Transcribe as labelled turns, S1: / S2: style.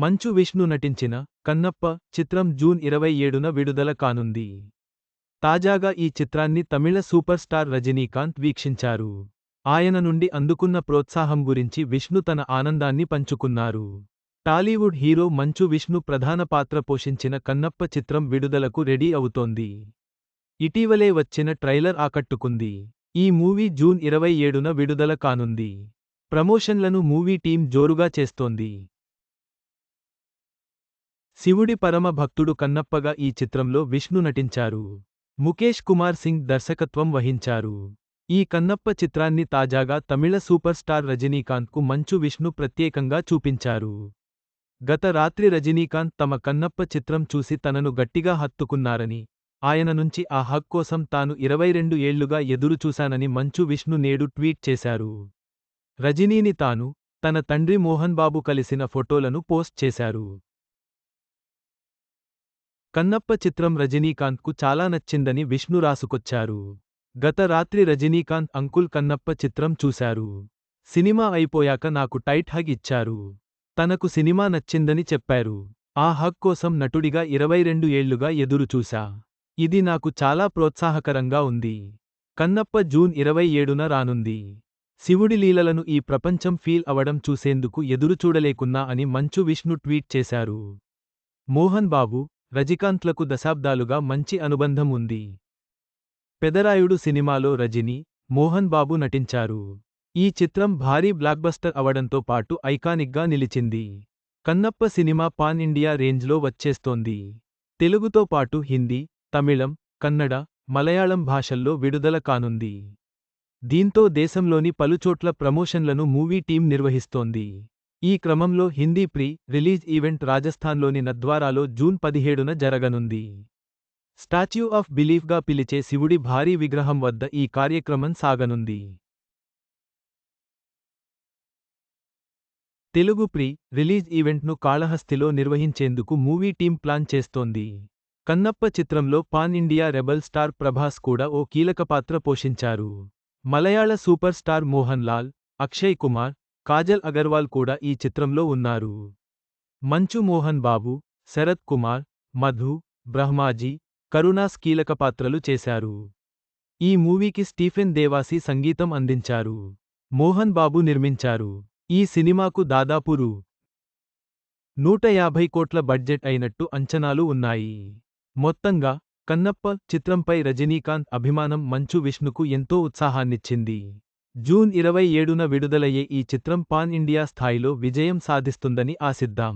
S1: మంచు విష్ణు నటించిన కన్నప్ప చిత్రం జూన్ ఇరవై ఏడున విడుదల కానుంది. తాజాగా ఈ చిత్రాన్ని తమిళ సూపర్ స్టార్ రజనీకాంత్ వీక్షించారు. ఆయన నుండి అందుకున్న ప్రోత్సాహం గురించి విష్ణు తన ఆనందాన్ని పంచుకున్నారు. టాలీవుడ్ హీరో మంచు విష్ణు ప్రధాన పాత్ర పోషించిన కన్నప్ప చిత్రం విడుదలకు రెడీ అవుతోంది. ఇటీవలే వచ్చిన ట్రైలర్ ఆకట్టుకుంది. ఈ మూవీ జూన్ ఇరవై ఏడున విడుదల కానుంది. ప్రమోషన్లను మూవీ టీం జోరుగా చేస్తోంది. శివుడి పరమ భక్తుడు కన్నప్పగా ఈ చిత్రంలో విష్ణు నటించారు. ముఖేష్ కుమార్ సింగ్ దర్శకత్వం వహించారు. ఈ కన్నప్ప చిత్రాన్ని తాజాగా తమిళ సూపర్ స్టార్ రజనీకాంత్కు మంచు విష్ణు ప్రత్యేకంగా చూపించారు. గత రాత్రి రజనీకాంత్ తమ కన్నప్ప చిత్రం చూసి తనను గట్టిగా హత్తుకున్నారని ఆయన నుంచి ఆ హక్ కోసం తాను ఇరవై రెండు ఏళ్ళుగా ఎదురుచూశానని మంచు విష్ణు నేడు ట్వీట్ చేశారు. రజనీని తాను తన తండ్రి మోహన్ బాబు కలిసిన ఫోటోలను పోస్ట్ చేశారు. కన్నప్ప చిత్రం రజనీకాంత్కు చాలా నచ్చిందని విష్ణు రాసుకొచ్చారు. గత రాత్రి రజనీకాంత్ అంకుల్ కన్నప్ప చిత్రం చూశారు. సినిమా అయిపోయాక నాకు టైట్ హగ్ ఇచ్చారు. తనకు సినిమా నచ్చిందని చెప్పారు. ఆ హగ్ కోసం నటుడిగా ఇరవై రెండు ఏళ్ళుగా ఎదురుచూశా ఇది నాకు చాలా ప్రోత్సాహకరంగా ఉంది. కన్నప్ప జూన్ ఇరవై ఏడున రానుంది. శివుడి లీలలను ఈ ప్రపంచం ఫీల్ అవడం చూసేందుకు ఎదురుచూడలేకున్నా అని మంచు విష్ణు ట్వీట్ చేశారు. మోహన్ బాబు రజికాంత్లకు దశాబ్దాలుగా మంచి అనుబంధం ఉంది. పెదరాయుడు సినిమాలో రజిని మోహన్ బాబు నటించారు. ఈ చిత్రం భారీ బ్లాక్బస్టర్ అవడంతో పాటు ఐకానిక్గా నిలిచింది. కన్నప్ప సినిమా పాన్ ఇండియా రేంజ్లో వచ్చేస్తోంది. తెలుగుతో పాటు హిందీ తమిళం కన్నడ మలయాళం భాషల్లో విడుదల కానుంది. దీంతో దేశంలోని పలుచోట్ల ప్రమోషన్లను మూవీ టీం నిర్వహిస్తోంది. ఈ క్రమంలో హిందీ ప్రీ రిలీజ్ ఈవెంట్ రాజస్థాన్లోని నద్వారాలో జూన్ పదిహేడున జరగనుంది. స్టాచ్యూ ఆఫ్ బిలీఫ్గా పిలిచే శివుడి భారీ విగ్రహం వద్ద ఈ కార్యక్రమం సాగనుంది. తెలుగు ప్రీ రిలీజ్ ఈవెంట్ను కాళహస్తిలో నిర్వహించేందుకు మూవీ టీం ప్లాన్ చేస్తోంది. కన్నప్ప చిత్రంలో pan India rebel star Prabhas కూడా ఓ కీలక పాత్ర పోషించారు. మలయాళ సూపర్ స్టార్ మోహన్ లాల్ అక్షయ్ కుమార్ కాజల్ అగర్వాల్ కూడా ఈ చిత్రంలో ఉన్నారు. మంచు మోహన్ బాబు శరత్ కుమార్ మధు బ్రహ్మాజీ కరుణాస్ కీలక పాత్రలు చేశారు. ఈ మూవీకి స్టీఫెన్ దేవాసి సంగీతం అందించారు. మోహన్ బాబు నిర్మించారు. ఈ సినిమాకు దాదాపు రూ. నూట యాభై కోట్ల బడ్జెట్ అయినట్టు అంచనాలు ఉన్నాయి. మొత్తంగా కన్నప్ప చిత్రంపై రజనీకాంత్ అభిమానం మంచు విష్ణుకు ఎంతో ఉత్సాహాన్నిచ్చింది. జూన్ ఇరవై ఏడున విడుదలయ్యే ఈ చిత్రం పాన్ ఇండియా స్థాయిలో విజయం సాధిస్తుందని ఆశిద్దాం.